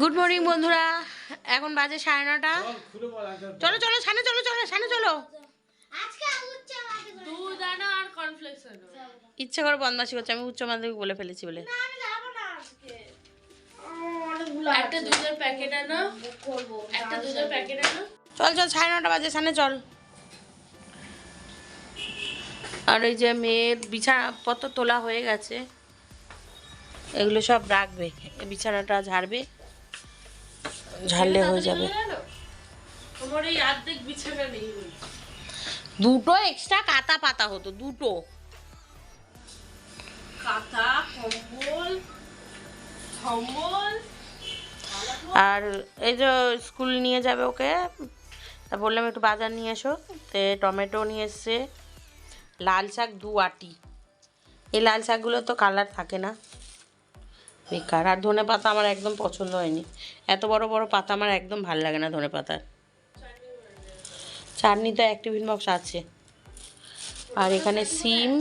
Good morning বন্ধুরা। এখন বাজে সাড়ে নটা। চলো চলো সামনে চলো চলো সামনে চলো। ইচ্ছে করে বদমাসি করছে আমি উচ্চ মাধ্যমিক বলে ফেলেছি বলে। আমি যাব না আজকে। একটা দুধের প্যাকেট আনো। একটা দুধের প্যাকেট আনো। চল চল সাড়ে নটা বাজে সামনে চল। আর ওই যে মেয়ের বিছানাপত্র তোলা হয়ে গেছে। এগুলো সব রাখবে বিছানাটা ঝাড়বে। ঝাড়লে হয়ে যাবে। জানো? তোমার এই অর্ধেক বিছানা নেই। বলে। দুটো এক্সট্রা কাতা পাতা হতো দুটো। কাঁথা কম্বল কম্বল আর এই যে স্কুল নিয়ে যাবে ওকে তা বললাম একটু বাজার নিয়ে এসো। তে টমেটো নিয়ে এসছে লাল শাক দু আটি। এই লাল শাকগুলো তো কালার থাকে না। বেকার। আর ধনে পাতা আমার একদম পছন্দ হয়নি। এত বড় বড় পাতা আমার একদম ভালো লাগে না ধনে পাতার। চাটনি তো এক বক্স আছে। আর এখানে সিম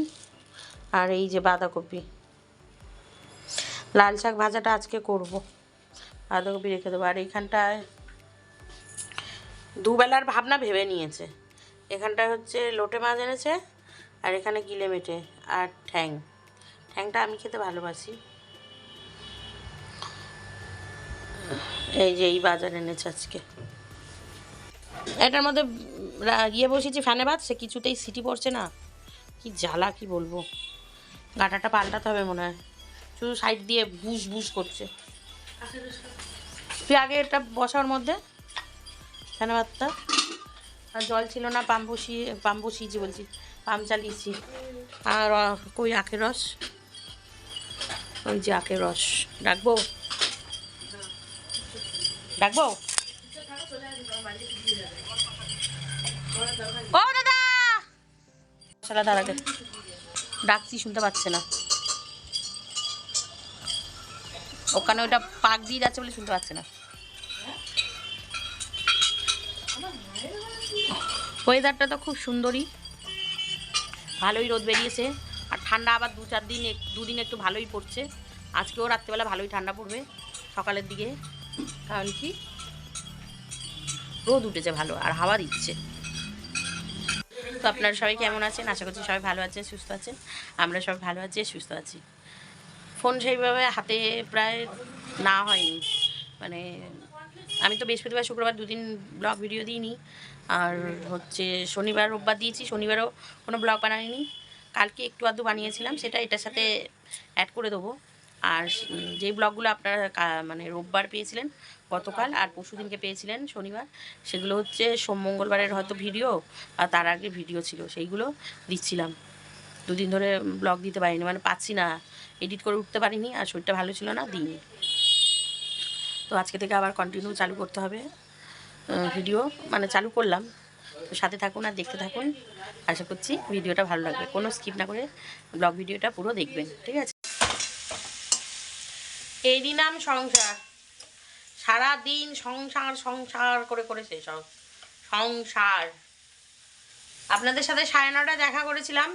আর এই যে বাঁধাকপি। লাল শাক ভাজাটা আজকে করব। বাঁধাকপি রেখে দেবো। আর এইখানটায় দুবেলার ভাবনা ভেবে নিয়েছে। এখানটায় হচ্ছে লোটে মাছ এনেছে আর এখানে গিলে মেটে আর ঠ্যাং। ঠ্যাংটা আমি খেতে ভালোবাসি। এই যে এই বাজার এনেছে আজকে। এটার মধ্যে ইয়ে বসেছি ফ্যানে সে কিছুতেই সিটি পড়ছে না। কি জ্বালা, কি বলব। গাটাটা পাল্টাতে হবে মনে হয়। শুধু সাইড দিয়ে বুস বুস করছে। তুই আগে এটা বসার মধ্যে, ফ্যানে ভাতটা। আর জল ছিল না, পাম্প বসিয়ে, পাম্প বসিয়েছি বলছি। পাম্প চালিয়েছি। আর কই আখের রস? ওই যে আখের রস। ডাকবো ডাকবো? ও, দাদা! ডাকছি, শুনতে পাচ্ছে না। ওখানে ওটা পাক দিয়ে যাচ্ছে বলে শুনতে পাচ্ছে না। ওয়েদারটা তো খুব সুন্দরই। ভালোই রোদ বেরিয়েছে। আর ঠান্ডা আবার দু চার দিন, দুদিন একটু ভালোই পড়ছে। আজকেও রাত্রেবেলা ভালোই ঠান্ডা পড়বে সকালের দিকে। কারণ কি? রোদ উঠেছে ভালো, আর হাওয়া দিচ্ছে। তো আপনারা সবাই কেমন আছেন? আশা করছি সবাই ভালো আছেন, সুস্থ আছেন। আমরা সবাই ভালো আছি, সুস্থ আছি। ফোন সেইভাবে হাতে প্রায় না হয়নি। মানে আমি তো বৃহস্পতিবার, শুক্রবার দুদিন ব্লগ ভিডিও দিইনি। আর হচ্ছে শনিবার, রোববার দিয়েছি, শনিবারও কোনো ব্লগ বানাইনি। কালকে একটু আধটু বানিয়েছিলাম, সেটা এটার সাথে অ্যাড করে দেবো। আর যেই ব্লগগুলো আপনারা মানে রোববার পেয়েছিলেন গতকাল আর পরশু দিনকে পেয়েছিলেন শনিবার, সেগুলো হচ্ছে সোম মঙ্গলবারের হয়তো ভিডিও আর তার আগে ভিডিও ছিল, সেইগুলো দিচ্ছিলাম। দুদিন ধরে ব্লগ দিতে পারিনি মানে পাচ্ছি না, এডিট করে উঠতে পারিনি আর শরীরটা ভালো ছিল না, দিইনি। তো আজকে থেকে আবার কন্টিনিউ চালু করতে হবে ভিডিও মানে চালু করলাম। তো সাথে থাকুন আর দেখতে থাকুন। আশা করছি ভিডিওটা ভালো লাগবে। কোনো স্কিপ না করে ব্লগ ভিডিওটা পুরো দেখবেন, ঠিক আছে? এরই নাম সংসার। সারা দিন সংসার সংসার করে করে হোক সংসার। আপনাদের সাথে সাড়ে নটা দেখা করেছিলাম,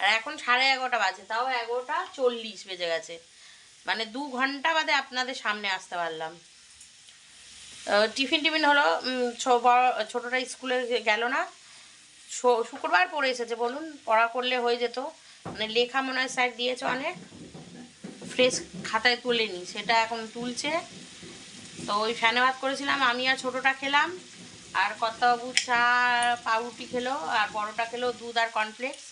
আর এখন সাড়ে এগারোটা বাজে, তাও এগারোটা চল্লিশ বেজে গেছে। মানে দু ঘণ্টা বাদে আপনাদের সামনে আসতে পারলাম। টিফিন টিফিন হলো ছোটটা স্কুলে গেল না। শুক্রবার পড়ে এসেছে, বলুন, পড়া করলে হয়ে যেত। মানে লেখা মনে হয় স্যার দিয়েছে অনেক। ফ্রেশ খাতায় তুলেনি, সেটা এখন তুলছে। তো ওই ফ্যানে ভাত করেছিলাম, আমি আর ছোটোটা খেলাম, আর কর্তাবাবু চা, পাউরুটি খেলো, আর বড়টা খেলো, দুধ আর কর্নফ্লেক্স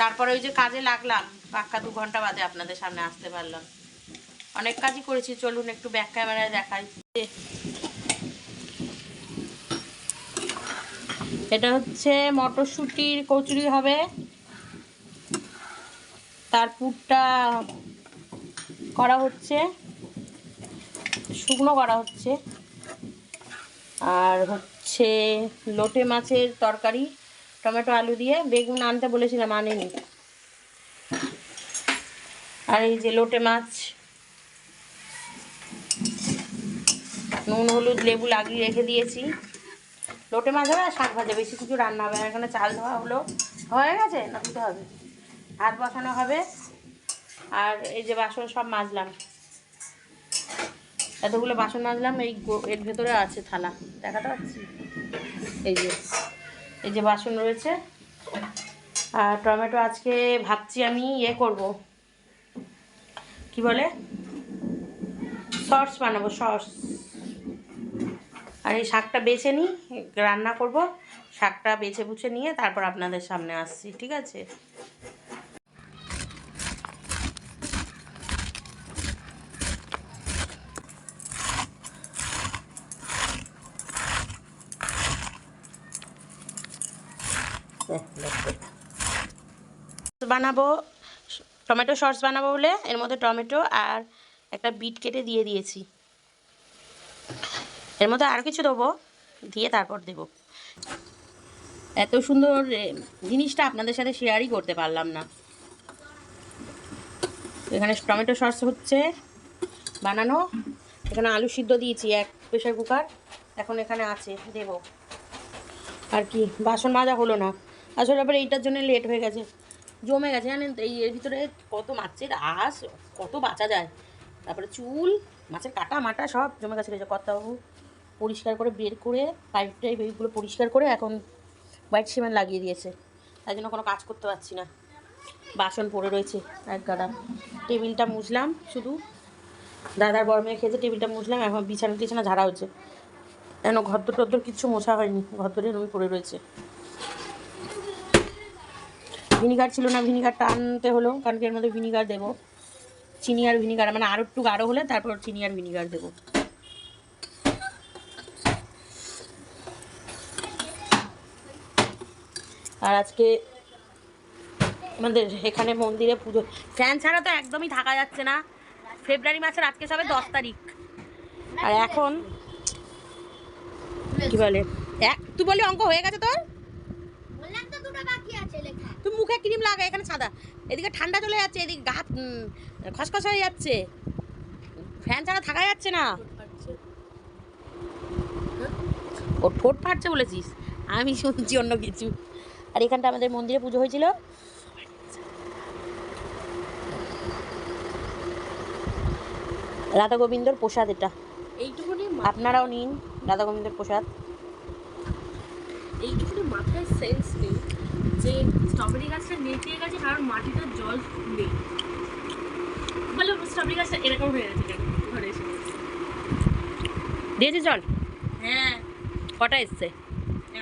তারপরে ওই যে কাজে লাগলাম, পাক্কা দু ঘণ্টা বাদে আপনাদের সামনে আসতে পারলাম। অনেক কাজই করেছি, চলুন একটু ব্যাক ক্যামেরায় দেখাই। এটা হচ্ছে মটরশুঁটির কচুরি হবে। তার পুরটা করা হচ্ছে। শুকনো করা হচ্ছে। আর হচ্ছে লোটে মাছের তরকারি, টমেটো, আলু দিয়ে। বেগুন আনতে বলেছিলাম, আনেনি। আর এই যে লোটে মাছ, নুন, হলুদ, লেবু লাগিয়ে রেখে দিয়েছি। লোটে মাছ হবে আর শাক ভাজা, বেশি কিছু রান্না হবে এখানে চাল ধোয়া হলো। হয়ে গেছে না দিতে হবে? ভাত বসানো হবে। আর এই যে বাসন সব মাজলাম। এতগুলো বাসন মাজলাম, এই এর ভেতরে আছে থালা। দেখাতে পাচ্ছি? এই যে এই যে বাসন রয়েছে। আর টমেটো আজকে ভাবছি আমি ইয়ে করব। কি বলে? সস বানাবো, সস। আর এই শাকটা বেছে নিই, রান্না করব। শাকটা বেছে বুছে নিয়ে তারপর আপনাদের সামনে আসছি, ঠিক আছে? বানাবো, টমেটো সস বানাবো বলে, এর মধ্যে টমেটো আর একটা বিট কেটে দিয়ে দিয়েছি। এর মধ্যে আর কিছু দেবো, দিয়ে তারপর দেবো। এত সুন্দর জিনিসটা আপনাদের সাথে শেয়ারই করতে পারলাম না। এখানে টমেটো সস হচ্ছে বানানো। এখানে আলু সিদ্ধ দিয়েছি এক প্রেশার কুকার। এখন এখানে আছে, দেবো। আর কি, বাসন মাজা হলো না। আসলে আবার এইটার জন্য লেট হয়ে গেছে। জমে গেছে, জানেন এই এর ভিতরে কত মাছের আঁশ, কত বাঁচা যায়। তারপরে চুল, মাছের কাটা, মাটা সব জমে গেছে। কর্তাবাবু পরিষ্কার করে বের করে পাইপ টাইপ এইগুলো পরিষ্কার করে এখন হোয়াইট সিমেন্ট লাগিয়ে দিয়েছে। তাই জন্য কোনো কাজ করতে পারছি না। বাসন পড়ে রয়েছে এক গাদা। টেবিলটা মুছলাম শুধু। দাদার বড় মেয়ে খেয়েছে, টেবিলটা মুছলাম। এখন বিছানা টিছানা ঝাড়া হচ্ছে। কেন ঘরদোর টদ্দোর কিচ্ছু মোছা হয়নি। ঘরদোরে রুমে পড়ে রয়েছে। ভিনিগার ছিল না, ভিনিগারটা আনতে হলো, কারণ কি এর মধ্যে ভিনিগার দেবো। চিনি আর ভিনিগার মানে আরও একটু গাঢ় হলে তারপর চিনি আর ভিনিগার দেবো। আর আজকে আমাদের এখানে মন্দিরে পুজো, ফ্যান ছাড়া তো একদমই থাকা যাচ্ছে না। ফেব্রুয়ারি মাসের আজকে সবে দশ তারিখ। আর এখন, কি বলে, এক তুই বলি অঙ্ক হয়ে গেছে তোর বললাম তো দুটো বাকি আছে লেখা তুই মুখে ক্রিম লাগা এখানে সাদা। এদিকে ঠান্ডা চলে যাচ্ছে এদিকে গা খসখস হয়ে যাচ্ছে। ফ্যান ছাড়া থাকা যাচ্ছে না। ওর ঠোঁট ফাটছে বলেছিস? আমি শুনছি অন্য কিছু। আর এখানটা আমাদের মন্দিরে পুজো হয়েছিল। রাধা গোবিন্দর প্রসাদ এটা। এইটুকুনি আপনারাও নিন রাধা গোবিন্দর প্রসাদ। এইটুকুনি মাথায় সেন্স নেই যে স্ট্রবেরি গাছটা নেতিয়ে গেছে কারণ মাটিতে জল নেই। বলে স্ট্রবেরি গাছটা এরকম হয়ে গেছে ঘরে এসে দিয়েছি জল? হ্যাঁ। কটা এসছে?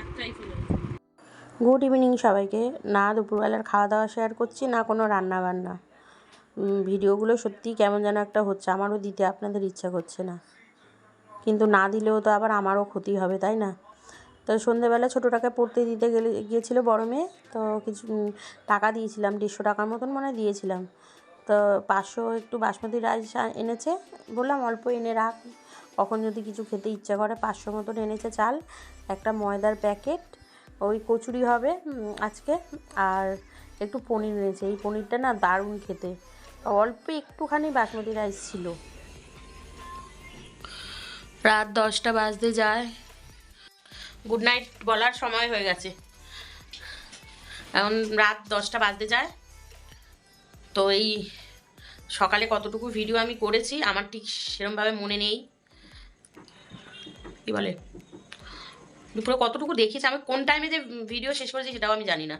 একটাই ফুল। গুড ইভিনিং সবাইকে। না দুপুরবেলার খাওয়া দাওয়া শেয়ার করছি না কোনো রান্না বান্না ভিডিওগুলো সত্যিই কেমন যেন একটা হচ্ছে আমারও দিতে আপনাদের ইচ্ছা করছে না। কিন্তু না দিলেও তো আবার আমারও ক্ষতি হবে তাই না? তো সন্ধেবেলা ছোটোটাকে পড়তে দিতে গেলে, গিয়েছিল বড় মেয়ে, তো কিছু টাকা দিয়েছিলাম, দেড়শো টাকার মতন মনে দিয়েছিলাম। তো পাঁচশো একটু বাসমতি রাইস এনেছে, বললাম অল্প এনে রাখ। কখন যদি কিছু খেতে ইচ্ছা করে, পাঁচশো মতন এনেছে চাল, একটা ময়দার প্যাকেট, ওই কচুরি হবে আজকে, আর একটু পনির এনেছে। এই পনিরটা না দারুণ খেতে। অল্প একটুখানি বাসমতি রাইস ছিল। রাত দশটা বাজতে যায় গুড নাইট বলার সময় হয়ে গেছে। এখন রাত দশটা বাজতে যায়। তো এই সকালে কতটুকু ভিডিও আমি করেছি, আমার ঠিক সেরমভাবে মনে নেই। কি বলে? দুপুরে কতটুকু দেখিয়েছি আমি কোন টাইমে যে ভিডিও শেষ করেছি সেটাও আমি জানি না।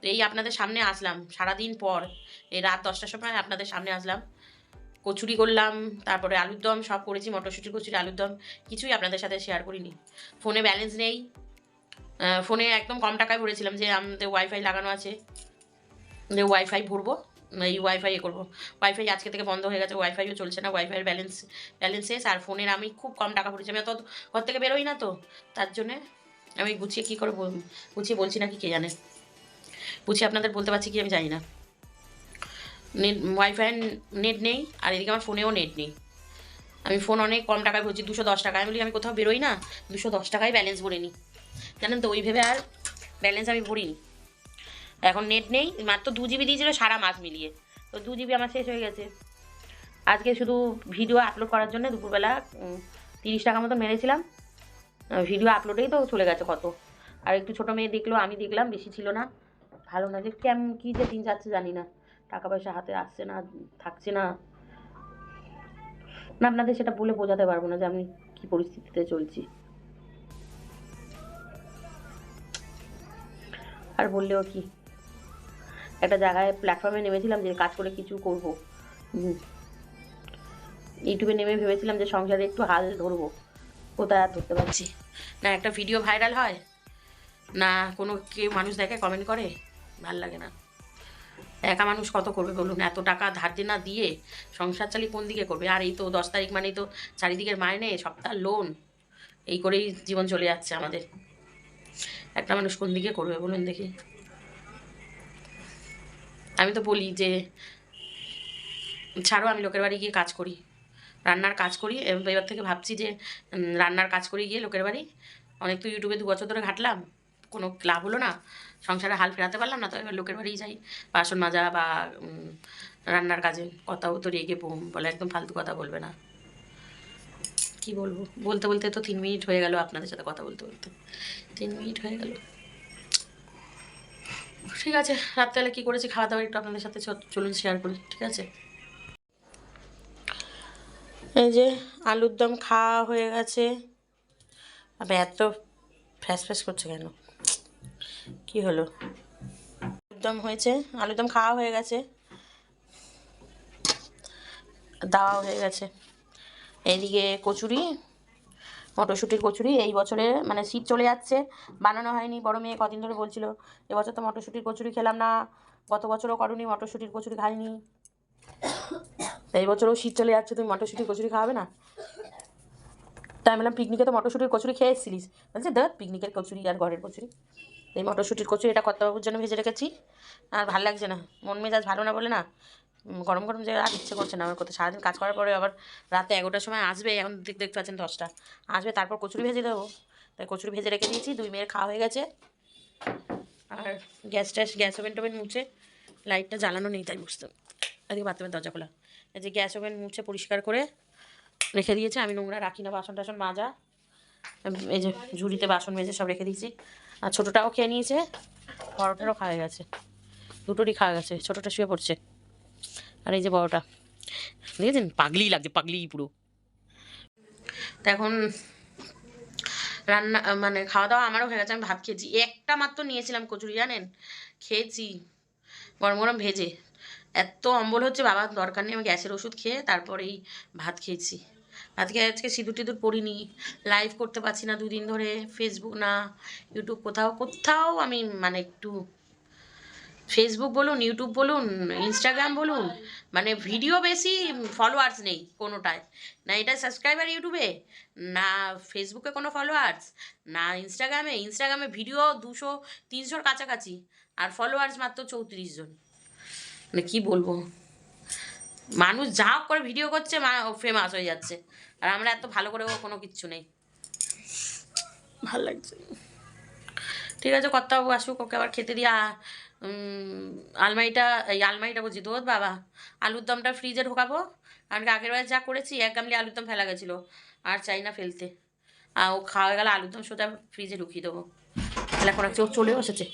তো এই আপনাদের সামনে আসলাম, সারাদিন পর, এই রাত দশটার সময় আপনাদের সামনে আসলাম। কচুরি করলাম, তারপরে আলুর দম, সব করেছি, মটরশুঁটি কচুরি, আলুর দম, কিছুই আপনাদের সাথে শেয়ার করিনি। ফোনে ব্যালেন্স নেই। ফোনে একদম কম টাকায় ভরেছিলাম যে আমাদের ওয়াইফাই লাগানো আছে। যে ওয়াইফাই ভরবো, এই ওয়াইফাই এ করব। ওয়াইফাই আজকে থেকে বন্ধ হয়ে গেছে ওয়াইফাইও চলছে না ওয়াইফাইয়ের ব্যালেন্স ব্যালেন্স শেষ আর ফোনের আমি খুব কম টাকা ভরেছি, আমি অত ঘর থেকে বেরোই না তো, তার জন্যে আমি গুছিয়ে কী করে গুছিয়ে বলছি না কি কে জানে। গুছিয়ে আপনাদের বলতে পারছি কি আমি জানি না। নেট ওয়াইফাই নেট নেই, আর এদিকে আমার ফোনেও নেট নেই। আমি ফোন অনেক কম টাকায় ভরছি, দুশো দশ টাকায়। বলি, আমি কোথাও বেরোই না, দুশো দশ টাকায় ব্যালেন্স ভরে নিই। জানেন তো, ওই ভেবে আর ব্যালেন্স আমি ভরিনি। এখন নেট নেই, মাত্র দু জিবি দিয়েছিল সারা মাস মিলিয়ে। তো দু জিবি আমার শেষ হয়ে গেছে। আজকে শুধু ভিডিও আপলোড করার জন্য দুপুরবেলা তিরিশ টাকা মতো মেরেছিলাম। ভিডিও আপলোডেই তো চলে গেছে কত। আর একটু ছোটো মেয়ে দেখল, আমি দেখলাম, বেশি ছিল না। ভালো না যে কেমন কী যে দিন যাচ্ছে জানি না। টাকা পয়সা হাতে আসছে না, থাকছে না। না, আপনাদের সেটা বলে বোঝাতে পারব না যে আমি কি পরিস্থিতিতে চলছি। আর বললেও কি? একটা জায়গায় প্ল্যাটফর্মে নেমেছিলাম যে কাজ করে কিছু করব। ইউটিউবে নেমে ভেবেছিলাম যে সংসারে একটু হাল ধরবো। কোথায় আর ধরতে পারছি? না, একটা ভিডিও ভাইরাল হয়। না, কোনো কেউ মানুষ দেখে কমেন্ট করে? ভালো লাগে না। একা মানুষ কত করবে বলুন? এত টাকা ধার না দিয়ে সংসার চালিয়ে কোন দিকে করবে? আর এই তো দশ তারিখ মানেই তো চারিদিকের মাইনে, সপ্তাহ লোন এই করেই জীবন চলে যাচ্ছে আমাদের। একটা মানুষ কোন দিকে করবে বলুন দেখি। আমি তো বলি যে, ছাড়ো আমি লোকের বাড়ি গিয়ে কাজ করি। রান্নার কাজ করি এব- এবার থেকে ভাবছি যে রান্নার কাজ করি গিয়ে লোকের বাড়ি। অনেক তো ইউটিউবে দু বছর ধরে ঘাটলাম। কোনো লাভ হলো না, সংসারে হাল ফেরাতে পারলাম না তো এবার লোকের বাড়িই যাই। বাসন মাজা বা রান্নার কাজে কথাও তো রেগে বলে, একদম ফালতু কথা বলবে না। কি বলব? বলতে বলতে তো তিন মিনিট হয়ে গেল আপনাদের সাথে কথা বলতে বলতে। তিন মিনিট হয়ে গেল। ঠিক আছে, রাত্রেবেলা কী করেছি খাওয়া দাওয়া একটু আপনাদের সাথে চলুন শেয়ার করি, ঠিক আছে? এই যে আলুর দম খাওয়া হয়ে গেছে। আবার এত ফ্যাস ফ্যাস করছে কেন? কি হলো? আলুর দম হয়েছে আলুর দম খাওয়া হয়ে গেছে। দাওয়া হয়ে গেছে। এইদিকে কচুরি, মটরশুঁটির কচুরি, এই বছরে মানে শীত চলে যাচ্ছে, বানানো হয়নি, বড় মেয়ে কদিন ধরে বলছিল, এবছর তো মটরশুঁটির কচুরি খেলাম না, গত বছরও করনি, মটরশুঁটির কচুরি খাইনি। এই বছরও শীত চলে যাচ্ছে, তুমি মটরশুঁটির কচুরি খাওয়াবে না? তাই বললাম, পিকনিকে তো মটরশুঁটির কচুরি খেয়ে এসেছিলিস। বলছে, দেখ, পিকনিকের কচুরি আর ঘরের কচুরি। এই মটরশুঁটির কচুরি এটা কর্তাবাবুর জন্য ভেজে রেখেছি। আর ভালো লাগছে না। মন মেজাজ ভালো না বলে না গরম গরম যে আর ইচ্ছে করছে না আমার কোথাও সারাদিন কাজ করার পরে আবার রাতে এগারোটার সময় আসবে, এখন দেখ দেখতে পাচ্ছেন দশটা। আসবে, তারপর কচুরি ভেজে দেবো। তাই কচুরি ভেজে রেখে দিয়েছি, দুই মেয়ের খাওয়া হয়ে গেছে। আর গ্যাস ট্যাস গ্যাস ওভেন টোভেন মুছে লাইটটা জ্বালানো নেই তাই বুঝতে এদিকে বাথরুমের দরজা খোলা। এই যে গ্যাস ওভেন মুছে পরিষ্কার করে রেখে দিয়েছে, আমি নোংরা রাখি না বাসন টাসন মাজা এই যে ঝুড়িতে বাসন মেজে সব রেখে দিয়েছি। আর ছোটোটাও খেয়ে নিয়েছে। বড়োটারও খাওয়া গেছে। দুটোরই খাওয়া গেছে। ছোটোটা শুয়ে পড়ছে। আর এই যে বড়োটা। দেখেছেন? পাগলি লাগছে, পাগলি পুরো। এখন রান্না মানে খাওয়া দাওয়া আমারও হয়ে গেছে। আমি ভাত খেয়েছি। একটা মাত্র নিয়েছিলাম কচুরি, জানেন? খেয়েছি। গরম গরম ভেজে। এত অম্বল হচ্ছে বাবার দরকার নেই, আমি গ্যাসের ওষুধ খেয়ে তারপরেই ভাত খেয়েছি। খেয়ে আজকে সিঁদুর টিঁদুর পড়িনি। লাইভ করতে পারছি না দুদিন ধরে। ফেসবুক না ইউটিউব কোথাও কোথাও আমি মানে একটু ফেসবুক বলুন ইউটিউব বলুন ইনস্টাগ্রাম বলুন মানে ভিডিও বেশি ফলোয়ার্স নেই কোনোটায়। না এটা সাবস্ক্রাইবার ইউটিউবে না ফেসবুকে কোনো ফলোয়ার্স না ইনস্টাগ্রামে ইনস্টাগ্রামে ভিডিও দুশো, তিনশোর কাছাকাছি। আর ফলোয়ার্স মাত্র চৌত্রিশ জন। মানে কী বলব? মানুষ যা করে ভিডিও করছে মা ফেমাস হয়ে যাচ্ছে। আর আমরা এত ভালো করেও কোনো কিচ্ছু নেই। ভালো লাগছে। ঠিক আছে কর্তাবাবু আসুক ওকে আবার খেতে দিয়া আলমারিটা এই আলমারিটা বলছি দোদ বাবা? আলুর দমটা ফ্রিজে ঢোকাবো। কারণ কি আগের বার যা করেছি এক গামলি আলুর দম ফেলা গেছিল। আর চাই না ফেলতে। আর ও খাওয়া গেলে আলুর দম সোজা ফ্রিজে ঢুকিয়ে দেবো। তাহলে এখন একটু চলেও এসেছে।